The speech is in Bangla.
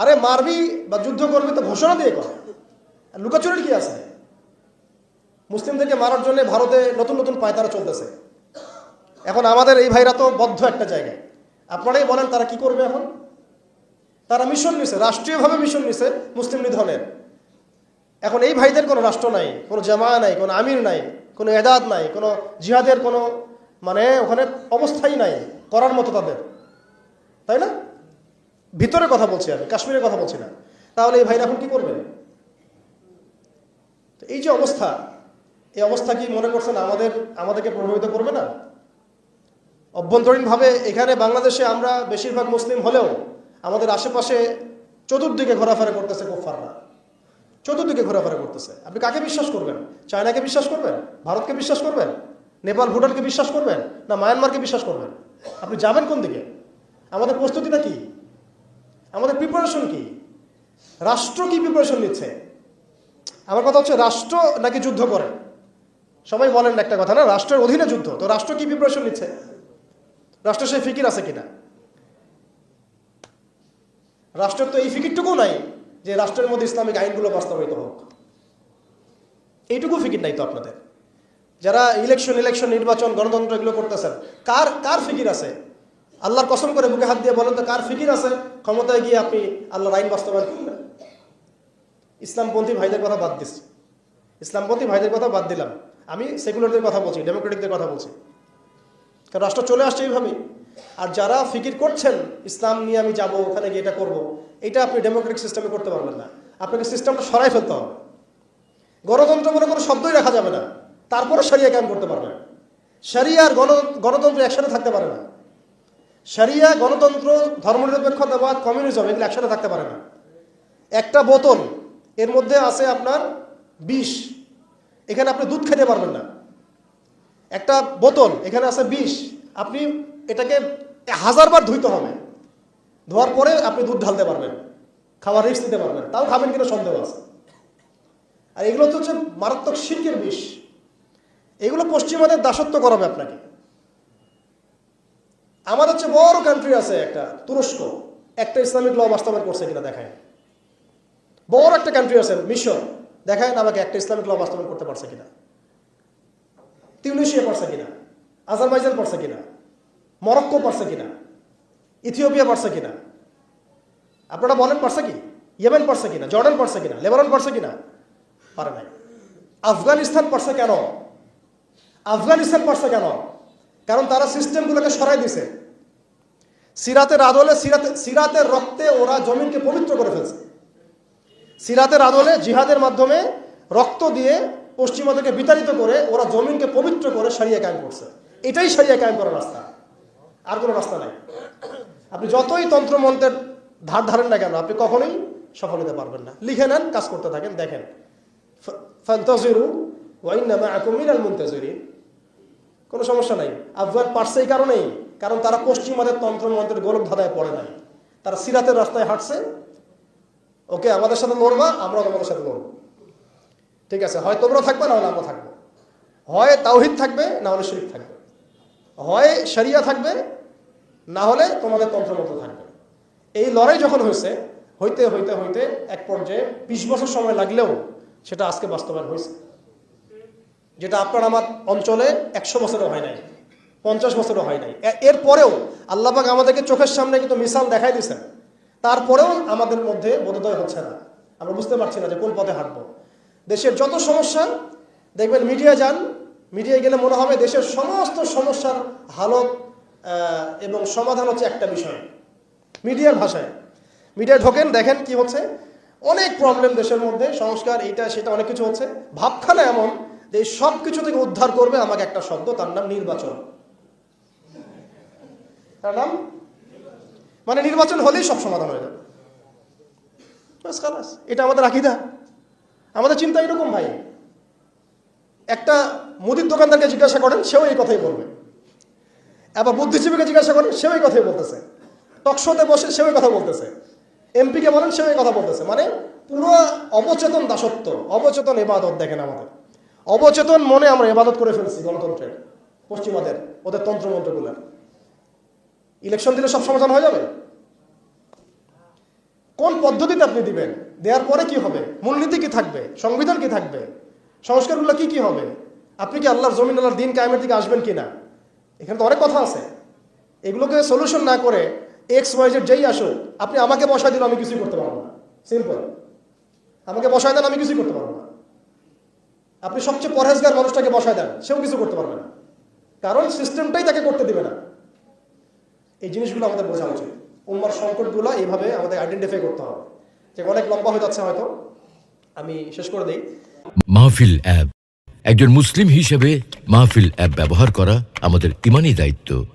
আরে মারবি বা যুদ্ধ করবি তো ঘোষণা দিয়ে কর। লুকাচুরির কি আছে? মুসলিমদেরকে মারার জন্য ভারতে নতুন নতুন পায়তারা চলতেছে। এখন আমাদের এই ভাইরা তো বদ্ধ একটা জায়গায়। আপনারাই বলেন তারা কি করবে এখন? তারা মিশন নিছে, রাষ্ট্রীয়ভাবে মিশন নিছে মুসলিম নিধনের এখন এই ভাইদের কোনো রাষ্ট্র নাই, কোনো জামা নাই, কোনো আমির নাই, কোনো এদাদ নাই, কোনো জিহাদের কোনো মানে ওখানে অবস্থাই নাই, করার মতো তাদের। তাই না? ভিতরে কথা বলছি আমি, কাশ্মীরের কথা বলছি না। তাহলে এই ভাইরা এখন কি করবে? তো এই যে অবস্থা, এই অবস্থা কি মনে করছেন আমাদের, আমাদেরকে প্রভাবিত করবে না? অভ্যন্তরীণভাবে এখানে বাংলাদেশে আমরা বেশিরভাগ মুসলিম হলেও আমাদের আশেপাশে চতুর্দিকে ঘোরাফেরা করতেছে কোফাররা চতুর্দিকে ঘোরাফেরা করতেছে। আপনি কাকে বিশ্বাস করবেন? চায়নাকে বিশ্বাস করবেন? ভারতকে বিশ্বাস করবেন? নেপাল ভুটানকে বিশ্বাস করবেন? না মায়ানমারকে বিশ্বাস করবেন? আপনি যাবেন কোন দিকে? আমাদের প্রস্তুতিটা কি? আমাদের প্রিপারেশন কি? রাষ্ট্র কি প্রিপারেশন নিচ্ছে? আমার কথা হচ্ছে রাষ্ট্র নাকি যুদ্ধ করে? সবাই বলেন একটা কথা, না? রাষ্ট্রের অধীনে যুদ্ধ, তো রাষ্ট্র কি প্রিপারেশন নিচ্ছে? রাষ্ট্র সেই ফিকির আছে কিনা? রাষ্ট্রের তো এই ফিকিরটুকু নাই যে রাষ্ট্রের মধ্যে ইসলামিক আইনগুলো বাস্তবায়িত হোক। এইটুকু ফিকির নাই তো আপনাদের। যারা ইলেকশন ইলেকশন, নির্বাচন, গণতন্ত্র এগুলো করতেছেন, কার কার ফিকির আছে? আল্লাহর কসম করে বুকে হাত দিয়ে বলেন তো, কার ফিকির আছে? ক্ষমতায় গিয়ে আপনি আল্লাহর আইন বাস্তবায়ন করবেন ইসলামপন্থী ভাইদের কথা বাদ দিচ্ছি। ইসলামপন্থী ভাইদের কথা বাদ দিলাম। আমি সেকুলারদের কথা বলছি, ডেমোক্রেটিকদের কথা বলছি। কারণ রাষ্ট্র চলে আসছে এইভাবেই। আর যারা ফিকির করছেন, ইসলাম নিয়ে আমি যাব, ওখানে গিয়ে এটা করব, এটা আপনি ডেমোক্রেটিক সিস্টেমে করতে পারবেন না। আপনাকে সিস্টেমটা সরাই ফেলতে হবে। গণতন্ত্র বলে কোনো শব্দই রাখা যাবে না। তারপরে সারিয়া কায়েম করতে পারবেন সারিয়া আর গণ, গণতন্ত্র একসাথে থাকতে পারে না। সারিয়া গণতন্ত্র ধর্মনিরপেক্ষতাবাদ কমিউনিজম, এগুলো একসাথে থাকতে পারে না। একটা বোতল, এর মধ্যে আছে আপনার বিষ। এখানে আপনি দুধ খেতে পারবেন না। একটা বোতল, এখানে আছে বিষ। আপনি এটাকে হাজারবার ধুইতে হবে। ধোয়ার পরে আপনি দুধ ঢালতে পারবেন। খাবার রিস্ক নিতে পারবেন তাও খাবেন কিনা সন্দেহ আছে। আর এগুলো তো হচ্ছে মারাত্মক শিল্পের বিষ। এগুলো পশ্চিমাদের দাসত্ব করাবে আপনাকে। আমাদের হচ্ছে বড় কান্ট্রি আছে একটা, তুরস্ক। একটা ইসলামিক ল বাস্তবায়ন করছে কিনা দেখায়। বড় একটা কান্ট্রি আছে, মিশর। দেখায় আমাকে একটা ইসলামিক ল বাস্তবায়ন করতে পারছে কিনা। তিউনিশিয়া পারছে কিনা। আজারবাইজান পারছে কিনা। মরক্কো পারছে কিনা। ইথিওপিয়া পারছে কিনা। আপনারা বলেন, পারছে কি? ইয়েমেন পারছে কিনা? জর্ডান পারছে কিনা? লেবানন পারছে কিনা? পারে নাই। আফগানিস্তান পারছে কেন? আফগানিস্তান পারছে কেন? কারণ তারা সিস্টেমগুলোকে সরাই দিছে। সিরাতের আদলে সিরাতে, সিরাতের রক্তে ওরা জমিনকে পবিত্র করে ফেলছে। সিরাতের আদলে জিহাদের মাধ্যমে রক্ত দিয়ে পশ্চিমাদেরকে বিতাড়িত করে ওরা জমিনকে পবিত্র করে সারিয়া কায়েম করছে। এটাই সারিয়া কায়েম করার রাস্তা। আর কোনো রাস্তা নাই। আপনি যতই তন্ত্রমন্ত্রের ধার ধারেন না কেন, আপনি কখনোই সফল হতে পারবেন না। লিখে নেন, কাজ করতে থাকেন, দেখেন। মুনতাজিরিন। কোনো সমস্যা নাই। আফগান পারছে এই কারণেই। কারণ তারা পশ্চিমাদের তন্ত্রমন্ত্রের গোলক ধাঁধায় পড়ে নাই তারা সিরাতের রাস্তায় হাঁটছে। ওকে, আমাদের সাথে লড়বা, আমরাও তোমাদের সাথে লড়বো। ঠিক আছে, হয় তোমরা থাকবে, না হলে আমরা থাকব। হয় তাওহিদ থাকবে, না হলে শরীফ থাকবে। হয় শরিয়া থাকবে, না হলে তোমাদের তন্ত্রমন্ত্র থাকবে। এই লড়াই যখন হয়েছে, হইতে হইতে হইতে এক পর্যায়ে বিশ বছর সময় লাগলেও সেটা আজকে বাস্তবায়ন হয়েছে। যেটা আপনার আমার অঞ্চলে একশো বছরও হয় নাই। পঞ্চাশ বছরও হয় নাই। এরপরেও আল্লাহবাক আমাদেরকে চোখের সামনে কিন্তু মিসাল দেখাই দিয়েছেন। তারপরেও আমাদের মধ্যে বোধোদয় হচ্ছে না। আমরা বুঝতে পারছি না যে কোন পথে হাঁটবো। দেশের যত সমস্যা, দেখবেন মিডিয়া যান মিডিয়ায় গেলে মনে হবে দেশের সমস্ত সমস্যার হালত এবং সমাধান হচ্ছে একটা বিষয়। মিডিয়ার ভাষায়। মিডিয়ায় ঢোকেন, দেখেন কি হচ্ছে। অনেক প্রবলেম দেশের মধ্যে, সংস্কার, এইটা, সেটা অনেক কিছু হচ্ছে। ভাবখানা এমন যে সব কিছু থেকে উদ্ধার করবে আমাকে একটা শব্দ, তার নাম নির্বাচন। তার নাম? মানে নির্বাচন হলেই সব সমাধান হয়ে যাবে। এটা আমাদের আকিদা। আমাদের চিন্তা এরকম ভাই। একটা মুদির দোকানদারকে জিজ্ঞাসা করেন, সেও এই কথাই বলবে। আবার বুদ্ধিজীবীকে জিজ্ঞাসা করেন, সেও এই কথাই বলতেছে। টকশোতে বসে সেও এই কথা বলতেছে। এমপিকে বলেন, সেও এই কথা বলতেছে। মানে পুরো অবচেতন দাসত্ব, অবচেতন এবাদত দেখেন আমাদের। অবচেতন মনে আমরা এবাদত করে ফেলছি গণতন্ত্রের, পশ্চিমাদের, ওদের তন্ত্রমন্ত্রগুলোর। ইলেকশন দিলে সব সমাধান হয়ে যাবে? কোন পদ্ধতিতে আপনি দিবেন? দেওয়ার পরে কি হবে? মূলনীতি কি থাকবে? সংবিধান কি থাকবে? সংস্কারগুলো কি কি হবে? আপনি কি আল্লাহর জমিন, আল্লাহর দিন কায়েমের দিকে আসবেন কিনা? এখানে তো অনেক কথা আছে। এগুলোকে সলিউশন না করে এক্স ওয়াই জেড যেই আসুক, আপনি আমাকে বসায় দিলে আমি কিছুই করতে পারব না। সিম্পল আমাকে বসায় দেন, আমি কিছুই করতে পারব না। আপনি সবচেয়ে পরহেজগার মানুষটাকে বসায় দেন, সেও কিছু করতে পারবে না। কারণ সিস্টেমটাই তাকে করতে দিবে না। এই জিনিসগুলো আমাদের বোঝা উচিত। উম্মার সংকটগুলো এইভাবে আমাদের আইডেন্টিফাই করতে হবে। যে অনেক লম্বা হয়ে যাচ্ছে হয়তো। আমি শেষ করে দিই। মাহফিল অ্যাপ। একজন মুসলিম হিসেবে মাহফিল অ্যাপ ব্যবহার করা আমাদের ইমানি দায়িত্ব।